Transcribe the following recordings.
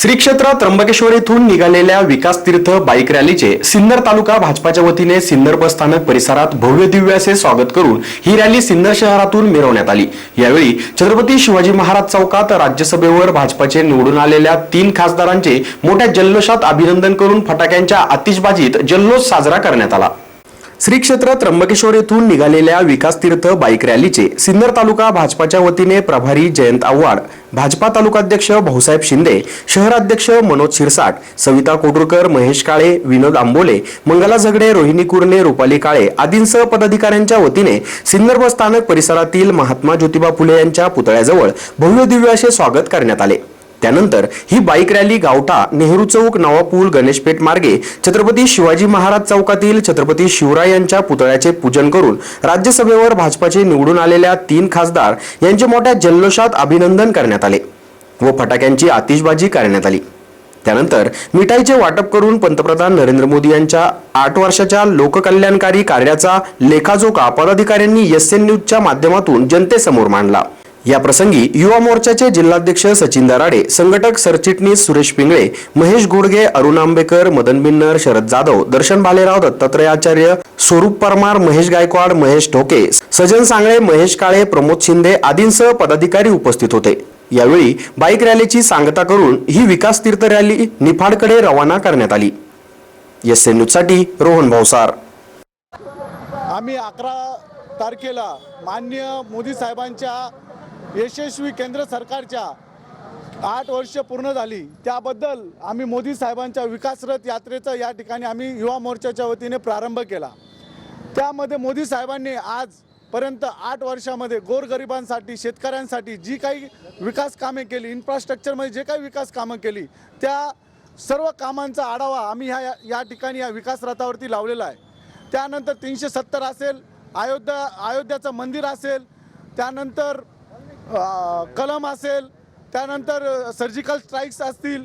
श्री क्षेत्र त्र्यंबकेश्वर येथून निघालेल्या विकास तीर्थ बाईक रॅलीचे सिन्नर तालुका भाजपाच्या वतीने सिन्नर बस स्थानक परिसरात भव्य दिव्य असे स्वागत करून ही रॅली सिन्नर शहरातून मिरवण्यात आली. यावेळी छत्रपती शिवाजी महाराज चौकात राज्यसभेवर भाजपाचे निवडून आलेल्या तीन खासदारांचे मोठ्या जल्लोषात अभिनंदन करून फटाक्यांच्या आतिषबाजीत जल्लोष साजरा करण्यात आला. श्री क्षेत्र त्र्यंबकेश्वर येथून निघालेल्या विकास तीर्थ बाईक रॅलीचे सिन्नर तालुका भाजपाच्या वतीने प्रभारी जयंत आव्हाड भाजपा तालुकाध्यक्ष भाऊसाहेब शिंदे शहराध्यक्ष मनोज शिरसाट सविता कोटुरकर महेश काळे विनोद आंबोले मंगला झगडे रोहिणी कुर्णे रुपाली काळे आदींसह पदाधिकाऱ्यांच्या वतीने सिन्नर बस स्थानक परिसरातील महात्मा ज्योतिबा फुले यांच्या पुतळ्याजवळ भव्य दिव्य असे स्वागत करण्यात आले. त्यानंतर ही बाईक रॅली गावठा नेहरू चौक नवापूल गणेशपेठ मार्गे छत्रपती शिवाजी महाराज चौकातील छत्रपती शिवराय यांच्या पुतळ्याचे पूजन करून राज्यसभेवर भाजपाचे निवडून आलेल्या तीन खासदार यांचे मोठ्या जल्लोषात अभिनंदन करण्यात आले व फटाक्यांची आतिषबाजी करण्यात आली. त्यानंतर मिठाईचे वाटप करून पंतप्रधान नरेंद्र मोदी यांच्या आठ वर्षाच्या लोककल्याणकारी कार्याचा लेखाजोखा पदाधिकाऱ्यांनी एस एन न्यूजच्या माध्यमातून जनतेसमोर मांडला. या प्रसंगी युवा मोर्चाचे जिल्हाध्यक्ष सचिन दराडे संघटक सरचिटणीस सुरेश पिंगळे महेश गोडगे अरुण आंबेकर मदन बिन्नर शरद जाधव दर्शन भालेराव दत्तात्रय आचार्य स्वरूप परमार महेश गायकवाड महेश ढोके सजन सांगळे महेश काळे प्रमोद शिंदे आदींसह पदाधिकारी उपस्थित होते. यावेळी बाईक रॅलीची सांगता करून ही विकास तीर्थ रॅली निफाडकडे रवाना करण्यात आली. एस एन न्यूजसाठी रोहन भावसार आम्ही अकरा तारखेला माननीय मोदी साहेबांच्या यशस्वी केंद्र सरकारच्या आठ वर्ष पूर्ण झाली. त्याबद्दल आम्ही मोदी साहेबांच्या विकासरथ यात्रेचा या ठिकाणी आम्ही युवा मोर्चाच्या वतीने प्रारंभ केला. त्यामध्ये मोदी साहेबांनी आजपर्यंत आठ वर्षामध्ये गोरगरिबांसाठी शेतकऱ्यांसाठी जी काही विकास कामे केली इन्फ्रास्ट्रक्चरमध्ये जे काही विकास कामं केली त्या सर्व कामांचा आढावा आम्ही ह्या या ठिकाणी या विकास रथावरती लावलेला आहे. त्यानंतर तीनशे सत्तर असेल अयोध्या अयोध्याचं मंदिर असेल त्यानंतर कलम असेल त्यानंतर सर्जिकल स्ट्राईक्स असतील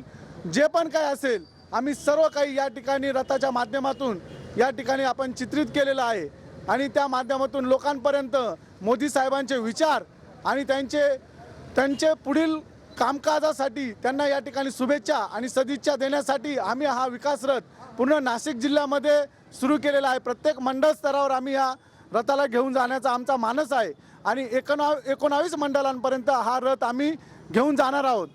जे पण काय असेल आम्ही सर्व काही या ठिकाणी रथाच्या माध्यमातून या ठिकाणी आपण चित्रित केलेलं आहे. आणि त्या माध्यमातून लोकांपर्यंत मोदी साहेबांचे विचार आणि त्यांचे त्यांचे पुढील कामकाजासाठी त्यांना या ठिकाणी शुभेच्छा आणि सदिच्छा देण्यासाठी आम्ही हा विकास रथ पूर्ण नाशिक जिल्ह्यामध्ये सुरू केलेला आहे. प्रत्येक मंडळ स्तरावर आम्ही या रथाला घेऊन जाण्याचा आमचा मानस आहे. आणि एकोणा एकोणावीस मंडळांपर्यंत हा रथ आम्ही घेऊन जाणार आहोत.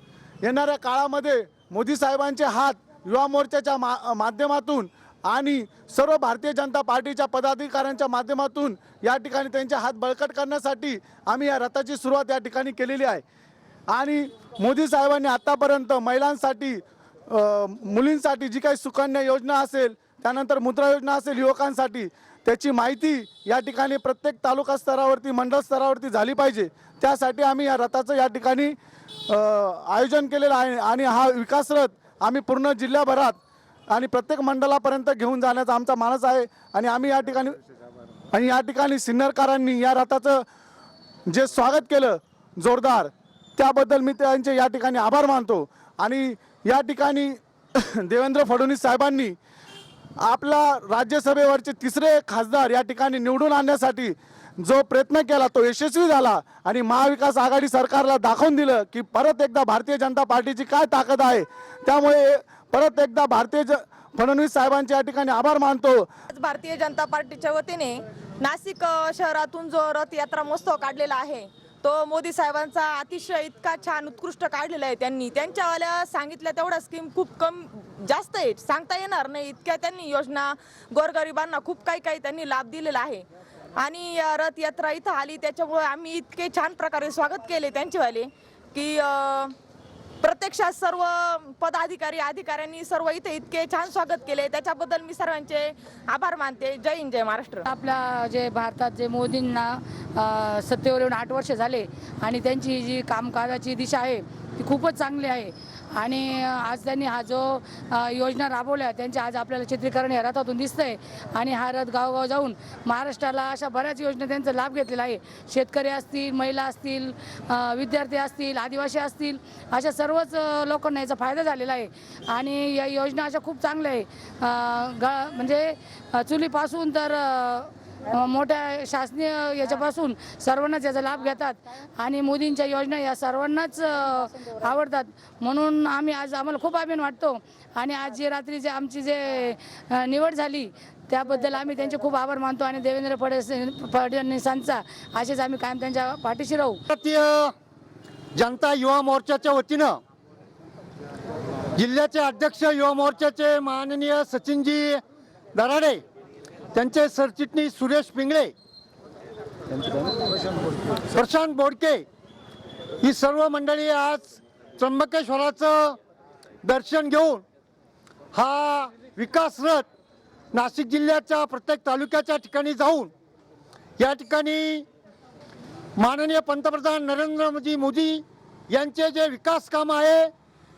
येणाऱ्या काळामध्ये मोदी साहेबांचे हात युवा मोर्चाच्या मा माध्यमातून आणि सर्व भारतीय जनता पार्टीच्या पदाधिकाऱ्यांच्या माध्यमातून या ठिकाणी त्यांचे हात बळकट करण्यासाठी आम्ही या रथाची सुरुवात या ठिकाणी केलेली आहे. आणि मोदी साहेबांनी आत्तापर्यंत महिलांसाठी मुलींसाठी जी काही सुकन्या योजना असेल त्यानंतर मुद्रा योजना असेल युवकांसाठी त्याची माहिती या ठिकाणी प्रत्येक तालुका स्तरावरती मंडळ स्तरावरती झाली पाहिजे. त्यासाठी आम्ही या रथाचं या ठिकाणी आयोजन केलेलं आहे आणि हा विकास रथ आम्ही पूर्ण जिल्ह्याभरात आणि प्रत्येक मंडळापर्यंत घेऊन जाण्याचा आमचा मानस आहे आणि आम्ही या ठिकाणी आणि या ठिकाणी सिन्नरकारांनी या रथाचं जे स्वागत केलं जोरदार त्याबद्दल मी त्यांचे या ठिकाणी आभार मानतो. आणि या ठिकाणी देवेंद्र फडणवीस साहेबांनी आपला राज्यसभेवरचे तिसरे खासदार या ठिकाणी निवडून आणण्यासाठी जो प्रयत्न केला तो यशस्वी झाला आणि महाविकास आघाडी सरकारला दाखवून दिलं की परत एकदा भारतीय जनता पार्टीची काय ताकद आहे त्यामुळे परत एकदा भारतीय ज फडणवीस साहेबांचे या ठिकाणी आभार मानतो. आज भारतीय जनता पार्टीच्या वतीने नाशिक शहरातून जो रथयात्रा महोत्सव काढलेला आहे तो मोदी साहेबांचा अतिशय इतका छान उत्कृष्ट काढलेला आहे त्यांनी. त्यांच्यावाल्या सांगितल्या तेवढ्या स्कीम खूप कम जास्त आहेत. सांगता येणार नाही. इतक्या त्यांनी योजना गोरगरिबांना खूप काही काही त्यांनी लाभ दिलेला आहे. आणि रथयात्रा इथं आली. त्याच्यामुळे आम्ही इतके छान प्रकारे स्वागत केले त्यांचेवाले की प्रत्यक्षात सर्व पदाधिकारी अधिकाऱ्यांनी सर्व इथे इतके छान स्वागत केले. त्याच्याबद्दल मी सर्वांचे आभार मानते. जय हिंद जय महाराष्ट्र. आपल्या जे भारतात जे मोदींना सत्तेवर येऊन आठ वर्ष झाले आणि त्यांची जी कामकाजाची दिशा आहे ती खूपच चांगली आहे. आणि आज त्यांनी हा जो योजना राबवल्या त्यांचे आज आपल्याला चित्रीकरण या रथातून दिसतंय. आणि हा रथ गावगाव जाऊन महाराष्ट्राला अशा बऱ्याच योजना त्यांचा लाभ घेतलेला आहे. शेतकरी असतील महिला असतील विद्यार्थी असतील आदिवासी असतील अशा सर्वच लोकांना याचा फायदा झालेला आहे. आणि या योजना अशा खूप चांगल्या आहे. ग म्हणजे चुलीपासून तर मोठ्या शासनीय याच्यापासून सर्वांनाच याचा लाभ घेतात आणि मोदींच्या योजना या सर्वांनाच आवडतात. म्हणून आम्ही आज आम्हाला खूप अभिमान वाटतो आणि आज जे रात्री जे आमची जे निवड झाली त्याबद्दल आम्ही त्यांचे खूप आभार मानतो आणि देवेंद्र फडणवीस फडणवीसांचा असेच आम्ही कायम त्यांच्या पाठीशी राहू. भारतीय जनता युवा मोर्चाच्या वतीनं जिल्ह्याचे अध्यक्ष युवा मोर्चाचे माननीय सचिनजी दराडे त्यांचे सरचिटणीस सुरेश पिंगळे प्रशांत बोडके ही सर्व मंडळी आज त्र्यंबकेश्वराचं दर्शन घेऊन हा विकास रथ नाशिक जिल्ह्याच्या प्रत्येक तालुक्याच्या ठिकाणी जाऊन या ठिकाणी माननीय पंतप्रधान नरेंद्र मोदी मोदी यांचे जे विकास काम आहे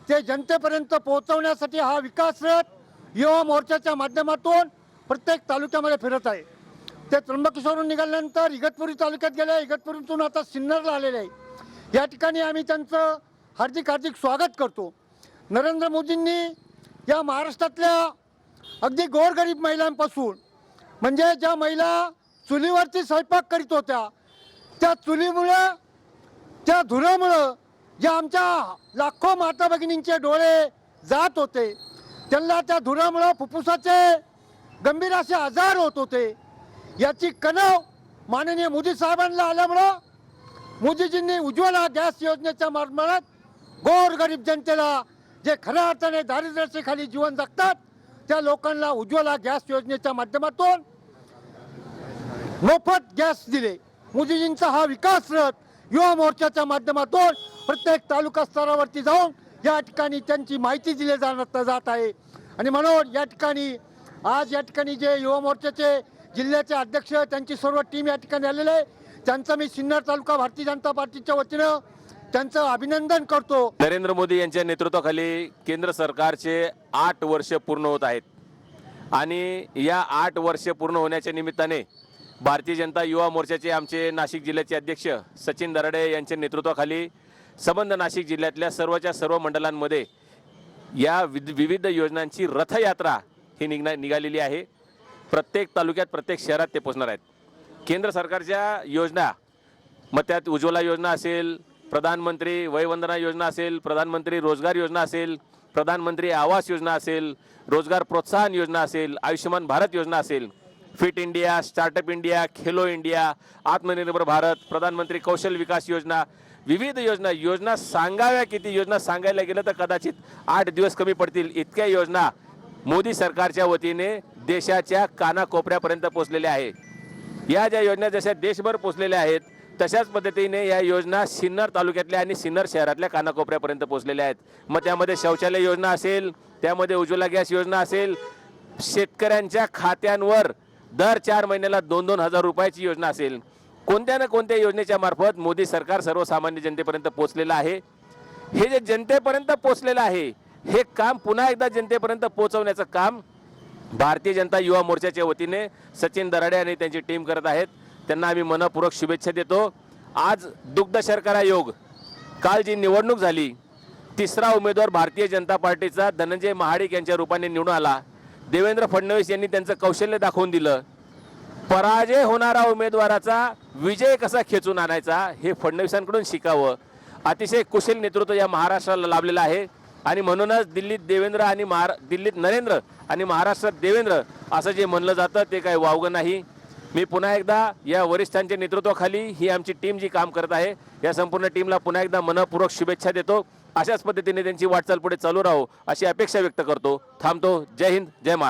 ते जनतेपर्यंत पोहोचवण्यासाठी हा विकास रथ युवा मोर्चाच्या माध्यमातून प्रत्येक तालुक्यामध्ये फिरत आहे. ते त्र्यंबकेश्वरून निघाल्यानंतर इगतपुरी तालुक्यात गेले. इगतपुरीतून आता सिन्नरला आलेले आहे. या ठिकाणी आम्ही त्यांचं हार्दिक हार्दिक स्वागत करतो. नरेंद्र मोदींनी या महाराष्ट्रातल्या अगदी गोरगरीब महिलांपासून म्हणजे ज्या महिला चुलीवरती स्वयंपाक करीत होत्या त्या चुलीमुळं त्या धुरामुळं ज्या आमच्या लाखो माता भगिनींचे डोळे जात होते त्यांना त्या धुरामुळं फुफ्फुसाचे गंभीर असे आजार होत होते. याची कणव माननीय मोदी साहेबांना आल्यामुळं मोदीजींनी उज्ज्वला गॅस योजनेच्या माध्यमात गोरगरीब जनतेला जे खऱ्या अर्थाने दारिद्र्याचे जीवन जगतात त्या लोकांना उज्ज्वला गॅस योजनेच्या माध्यमातून मोफत गॅस दिले. मोदीजींचा हा विकास रथ युवा मोर्चाच्या माध्यमातून प्रत्येक तालुका स्तरावरती जाऊन या ठिकाणी त्यांची माहिती दिली जाणार जात आहे. आणि म्हणून या ठिकाणी आज या ठिकाणी जे युवा मोर्चाचे जिल्ह्याचे अध्यक्ष त्यांची सर्व टीम या ठिकाणी आलेले आहे त्यांचं मी सिन्नर तालुका भारतीय जनता पार्टीच्या वतीनं त्यांचं अभिनंदन करतो. नरेंद्र मोदी यांच्या नेतृत्वाखाली केंद्र सरकारचे आठ वर्ष पूर्ण होत आहेत. आणि या आठ वर्ष पूर्ण होण्याच्या निमित्ताने भारतीय जनता युवा मोर्चाचे आमचे नाशिक जिल्ह्याचे अध्यक्ष सचिन दराडे यांच्या नेतृत्वाखाली संबंध नाशिक जिल्ह्यातल्या सर्वच्या सर्व मंडळांमध्ये या विविध योजनांची रथयात्रा ही निघणार निघालेली आहे. प्रत्येक तालुक्यात प्रत्येक शहरात ते पोचणार आहेत. केंद्र सरकारच्या योजना मग त्यात उज्ज्वला योजना असेल प्रधानमंत्री वयवंदना योजना असेल प्रधानमंत्री रोजगार योजना असेल प्रधानमंत्री आवास योजना असेल रोजगार प्रोत्साहन योजना असेल आयुष्यमान भारत योजना असेल fit India startup India Khelo India Atmanirbhar Bharat प्रधानमंत्री कौशल विकास योजना विविध योजना योजना सांगाव्या किती? योजना सांगायला गेलं तर कदाचित आठ दिवस कमी पडतील. इतक्या योजना मोदी सरकारच्या वतीने देशाच्या कानाकोपऱ्यापर्यंत पोचलेल्या आहे. या ज्या योजना जशा देशभर पोचलेल्या आहेत तशाच पद्धतीने या योजना सिन्नर तालुक्यातल्या आणि सिन्नर शहरातल्या कानाकोपऱ्यापर्यंत पोचलेल्या आहेत. मग त्यामध्ये शौचालय योजना असेल त्यामध्ये उज्ज्वला गॅस योजना असेल शेतकऱ्यांच्या खात्यांवर दर चार महिन्याला दोन दोन हजार रुपयाची योजना असेल. कोणत्या ना कोणत्या योजनेच्या मार्फत मोदी सरकार सर्वसामान्य जनतेपर्यंत पोचलेलं आहे? हे जे जनतेपर्यंत पोचलेलं आहे हे काम पुन्हा एकदा जनतेपर्यंत पोहोचवण्याचं काम भारतीय जनता युवा मोर्चाच्या वतीने सचिन दराडे आणि त्यांची टीम करत आहेत. त्यांना आम्ही मनपूर्वक शुभेच्छा देतो. आज दुग्ध शर्करा योग काल जी निवडणूक झाली तिसरा उमेदवार भारतीय जनता पार्टीचा धनंजय महाडिक यांच्या रूपाने निवडून आला. देवेंद्र फडणवीस यांनी त्यांचं कौशल्य दाखवून दिलं. पराजय होणारा उमेदवाराचा विजय कसा खेचून आणायचा हे फडणवीसांकडून शिकावं. अतिशय कुशल नेतृत्व या महाराष्ट्राला लाभलेलं आहे. आणि म्हणूनच दिल्लीत देवेंद्र आणि महारा दिल्लीत नरेंद्र आणि महाराष्ट्रात देवेंद्र असं जे म्हणलं जातं ते काही वावगं नाही. मी पुन्हा एकदा या वरिष्ठांच्या नेतृत्वाखाली ही आमची टीम जी काम करत आहे या संपूर्ण टीमला पुन्हा एकदा मनपूर्वक शुभेच्छा देतो. अशाच पद्धतीने त्यांची वाटचाल पुढे चालू राहो अशी अपेक्षा व्यक्त करतो. थांबतो. जय हिंद. जय महाराष्ट्र.